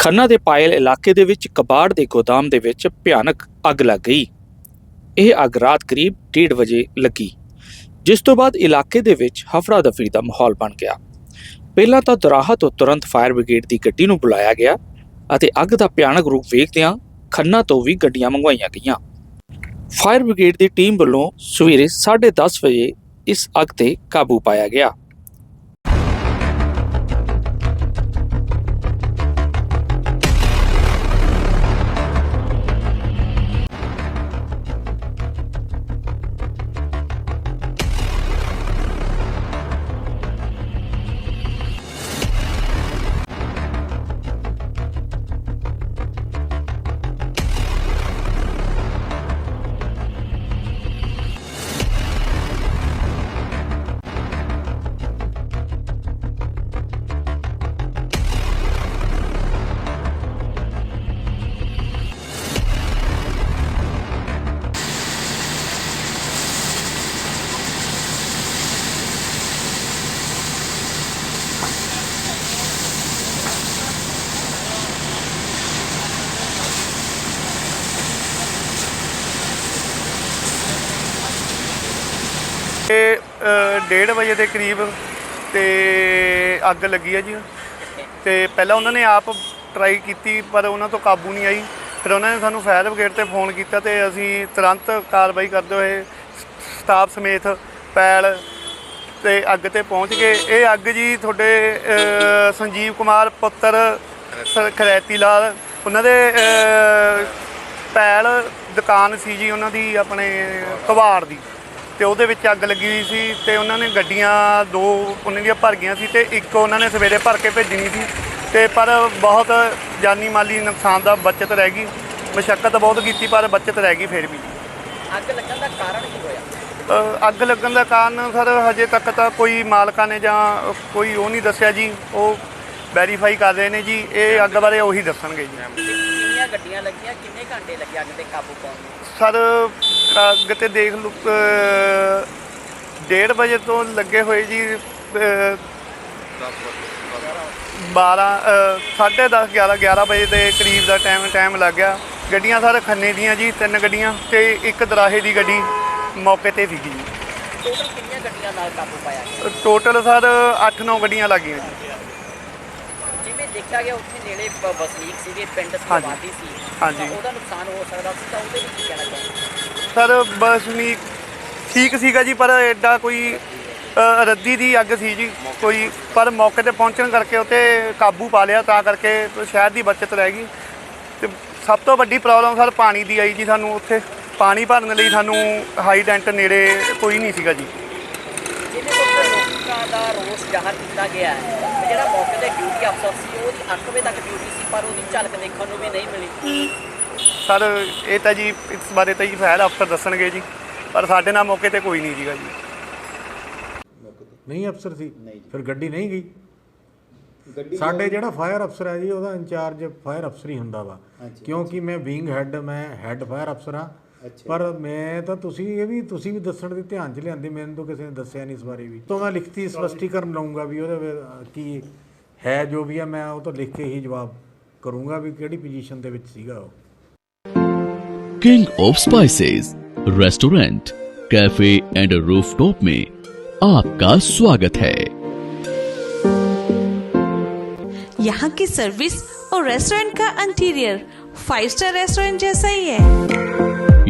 ਖੰਨਾ ਦੇ ਪਾਇਲ ਇਲਾਕੇ ਦੇ ਵਿੱਚ ਕਬਾੜ ਦੇ ਗੋਦਾਮ ਦੇ ਵਿੱਚ ਭਿਆਨਕ ਅੱਗ ਲੱਗ ਗਈ। ਇਹ ਅੱਗ ਰਾਤ ਕਰੀਬ 1:30 ਵਜੇ ਲੱਗੀ, ਜਿਸ ਤੋਂ ਬਾਅਦ ਇਲਾਕੇ ਦੇ ਵਿੱਚ ਹਫੜਾ ਦਫੜੀ ਦਾ ਮਾਹੌਲ ਬਣ ਗਿਆ। ਪਹਿਲਾਂ ਤਾਂ ਦਰਾਹਾ ਤੋਂ ਤੁਰੰਤ ਫਾਇਰ ਬ੍ਰਿਗੇਡ ਦੀ ਗੱਡੀ ਨੂੰ ਬੁਲਾਇਆ ਗਿਆ ਅਤੇ ਅੱਗ ਦਾ ਭਿਆਨਕ ਰੂਪ ਵੇਖਦਿਆਂ ਖੰਨਾ ਤੋਂ ਵੀ ਗੱਡੀਆਂ ਮੰਗਵਾਈਆਂ ਗਈਆਂ। ਫਾਇਰ ਬ੍ਰਿਗੇਡ ਦੀ ਟੀਮ ਵੱਲੋਂ ਸਵੇਰੇ 10:30 ਵਜੇ ਇਸ ਅੱਗ ਤੇ ਕਾਬੂ ਪਾਇਆ ਗਿਆ। ਡੇਢ ਵਜੇ ਦੇ ਕਰੀਬ ਤੇ ਅੱਗ ਲੱਗੀ ਹੈ ਜੀ। ਤੇ ਪਹਿਲਾਂ ਉਹਨਾਂ ਨੇ ਆਪ ਟਰਾਈ ਕੀਤੀ, ਪਰ ਉਹਨਾਂ ਤੋਂ ਕਾਬੂ ਨਹੀਂ ਆਈ। ਫਿਰ ਉਹਨਾਂ ਨੇ ਸਾਨੂੰ ਫਾਇਰ ਬ੍ਰਿਗੇਡ ਤੇ ਫੋਨ ਕੀਤਾ ਤੇ ਅਸੀਂ ਤੁਰੰਤ ਕਾਰਵਾਈ ਕਰਦੇ ਹੋਏ ਸਟਾਫ ਸਮੇਤ ਪੈਲ ਤੇ ਅੱਗ ਤੇ ਪਹੁੰਚ ਗਏ। ਇਹ ਅੱਗ ਜੀ ਤੁਹਾਡੇ ਸੰਜੀਵ ਕੁਮਾਰ, ਪੁੱਤਰ ਸ- ਖਰੈਤੀ ਲਾਲ, ਉਹਨਾਂ ਦੇ ਪੈਲ ਦੁਕਾਨ ਸੀ ਜੀ, ਉਹਨਾਂ ਦੀ ਆਪਣੇ ਕਬਾੜ ਦੀ। ਤੇ ਉਹਦੇ ਵਿੱਚ ਅੱਗ ਲੱਗੀ ਹੋਈ ਸੀ ਤੇ ਉਹਨਾਂ ਨੇ ਗੱਡੀਆਂ ਦੋ ਉਹਨਾਂ ਦੀਆਂ ਭਰ ਗਈਆਂ ਸੀ ਤੇ ਇੱਕ ਉਹਨਾਂ ਨੇ ਸਵੇਰੇ ਭਰ ਕੇ ਭੇਜਣੀ ਸੀ ਤੇ ਪਰ ਬਹੁਤ ਜਾਨੀ ਮਾਲੀ ਨੁਕਸਾਨ ਦਾ ਬਚਤ ਰਹਿ ਗਈ ਮਸ਼ੱਕਤ ਬਹੁਤ ਕੀਤੀ ਪਰ ਬਚਤ ਰਹਿ ਗਈ ਫਿਰ ਵੀ। ਅੱਗ ਲੱਗਣ ਦਾ ਕਾਰਨ ਕੀ ਹੋਇਆ? ਅੱਗ ਲੱਗਣ ਦਾ ਕਾਰਨ ਸਰ ਹਜੇ ਤੱਕ ਤਾਂ ਕੋਈ ਮਾਲਕਾਂ ਨੇ ਜਾਂ ਕੋਈ ਉਹ ਨਹੀਂ ਦੱਸਿਆ ਜੀ ਉਹ ਵੈਰੀਫਾਈ ਕਰ ਰਹੇ ਨੇ ਜੀ ਇਹ ਅੱਗ ਬਾਰੇ ਉਹੀ ਦੱਸਣਗੇ ਜੀ। ਕਿੰਨੀਆਂ ਗੱਡੀਆਂ ਲੱਗੀਆਂ ਕਿੰਨੇ ਘੰਟੇ ਲੱਗੇ ਅੱਗ ਤੇ ਕਾਬੂ ਪਾਉਣ ਨੂੰ? ਸਰ ਅੱਗ ਤੇ ਦੇਖ ਅ, ਡੇਢ ਵਜੇ ਤੋਂ ਲੱਗੇ ਹੋਏ ਜੀ ਅ, 12 10:30 11 11 ਵਜੇ ਦੇ ਕਰੀਬ ਦਾ ਟਾਈਮ ਟਾਈਮ ਲੱਗ ਗਿਆ। ਗੱਡੀਆਂ ਸਰ ਖੰਨੇ ਦੀਆਂ ਜੀ ਤਿੰਨ ਗੱਡੀਆਂ ਤੇ ਇੱਕ ਦਰਾਹੇ ਦੀ ਗੱਡੀ ਮੌਕੇ ਤੇ ਸੀਗੀ ਜੀ। ਟੋਟਲ ਕਿੰਨੀਆਂ ਗੱਡੀਆਂ ਨਾਲ ਕਾਬੂ ਪਾਇਆ ਟੋਟਲ ਸਰ 8-9 ਗੱਡੀਆਂ ਲੱਗੀਆਂ ਜੀ। ਜਿਵੇਂ ਦੇਖਿਆ ਗਿਆ ਉੱਥੇ ਨੇੜੇ ਬ- ਵਸਨੀਕ ਸੀਗੇ ਪਿੰਡ ਸੀ ਹਾਂਜੀ। ਆਬਾਦੀ ਸੀ। ਹਾਂਜੀ। ਤਾਂ ਉਹਦਾ ਨੁਕਸਾਨ ਹੋ ਸਕਦਾ ਸੀ ਤਾਂ ਉਹਦੇ ਵਿੱਚ ਕੀ ਕਹਿਣਾ ਚਾਹੁੰਦੇ ਸਰ ਬਸ ਨਹੀਂ ਠੀਕ ਸੀਗਾ ਜੀ ਪਰ ਐਡਾ ਕੋਈ ਅ, ਰੱਦੀ ਦੀ ਅੱਗ ਸੀ ਜੀ ਕੋਈ ਪਰ ਮੌਕੇ ਤੇ ਪਹੁੰਚਣ ਕਰਕੇ ਉਤੇ ਕਾਬੂ ਪਾ ਲਿਆ ਤਾਂ ਕਰਕੇ ਸ਼ਹਿਰ ਦੀ ਬਚਤ ਰਹਿ ਗਈ। ਤੇ ਸਭ ਤੋਂ ਵੱਡੀ ਪ੍ਰੋਬਲਮ ਸਰ ਪਾਣੀ ਦੀ ਆਈ ਜੀ ਸਾਨੂੰ ਉੱਥੇ। ਪਾਣੀ ਭਰਨ ਲਈ ਸਾਨੂੰ ਹਾਈ ਟੈਂਟ ਨੇੜੇ ਕੋਈ ਨਹੀਂ ਸੀਗਾ ਜੀ। ਜਿਵੇਂ ਉੱਥੇ ਲੋਕਾਂ ਦਾ ਰੋਸ ਜ਼ਾਹਰ ਕੀਤਾ ਗਿਆ ਹੈ ਜਿਹੜਾ ਮੌਕੇ ਤੇ ਡਿਊਟੀ ਅਫਸਰ ਸੀ ਉਹਦੀ 8 ਵਜੇ ਤੱਕ ਡਿਊਟੀ ਸੀ ਪਰ ਉਹਦੀ ਝਲਕ ਦੇਖਣ ਨੂੰ ਵੀ ਨਹੀਂ ਮਿਲੀ। ਸਰ ਇਹ ਤਾਂ ਜੀ ਇਸ ਬਾਰੇ ਤਾਂ ਜੀ ਫਾਇਰ ਅਫਸਰ ਦੱਸਣਗੇ ਜੀ ਪਰ ਸਾਡੇ ਨਾਲ ਮੌਕੇ ਤੇ ਕੋਈ ਨਹੀਂ ਸੀਗਾ ਜੀ। ਨਹੀਂ ਅਫਸਰ ਸੀ? ਫਿਰ ਗੱਡੀ ਨਹੀਂ ਗਈ? ਸਾਡੇ ਜਿਹੜਾ ਫਾਇਰ ਅਫਸਰ ਹੈ ਜੀ ਉਹਦਾ ਇੰਚਾਰਜ ਫਾਇਰ ਅਫਸਰ ਹੀ ਹੁੰਦਾ ਵਾ। ਕਿਉਂਕਿ ਮੈਂ ਵਿੰਗ ਹੈੱਡ ਮੈਂ ਹੈੱਡ ਫਾਇਰ ਅਫਸਰ ਹਾਂ। ਪਰ ਮੈਂ ਤਾਂ ਤੁਸੀਂ ਇਹ ਵੀ ਤੁਸੀਂ ਵੀ ਦੱਸਣ ਦੇ ਧਿਆਨ ਚ ਲਿਆਂਦੇ ਮੈਨੂੰ ਤਾਂ ਕਿਸੇ ਨੇ ਦੱਸਿਆ ਨਹੀਂ ਇਸ ਬਾਰੇ ਵੀ ਤੋਂ ਮੈਂ ਲਿਖਤੀ ਸਪਸ਼ਟੀਕਰਨ ਲਵਾਂਗਾ ਵੀ ਉਹਦੇ ਵਿੱਚ, ਅਹ, ਕੀ ਹੈ ਜੋ ਵੀ ਹੈ ਮੈਂ ਉਹ ਤੋਂ ਲਿਖ ਕੇ ਹੀ ਜਵਾਬ ਕਰੂੰਗਾ ਵੀ ਕਿਹੜੀ ਪੋਜੀਸ਼ਨ ਦੇ ਵਿੱਚ ਸੀਗਾ ਉਹ king of spices restaurant cafe and rooftop में आपका स्वागत है यहाँ की सर्विस और रेस्टोरेंट का इंटीरियर फाइव स्टार रेस्टोरेंट जैसा ही है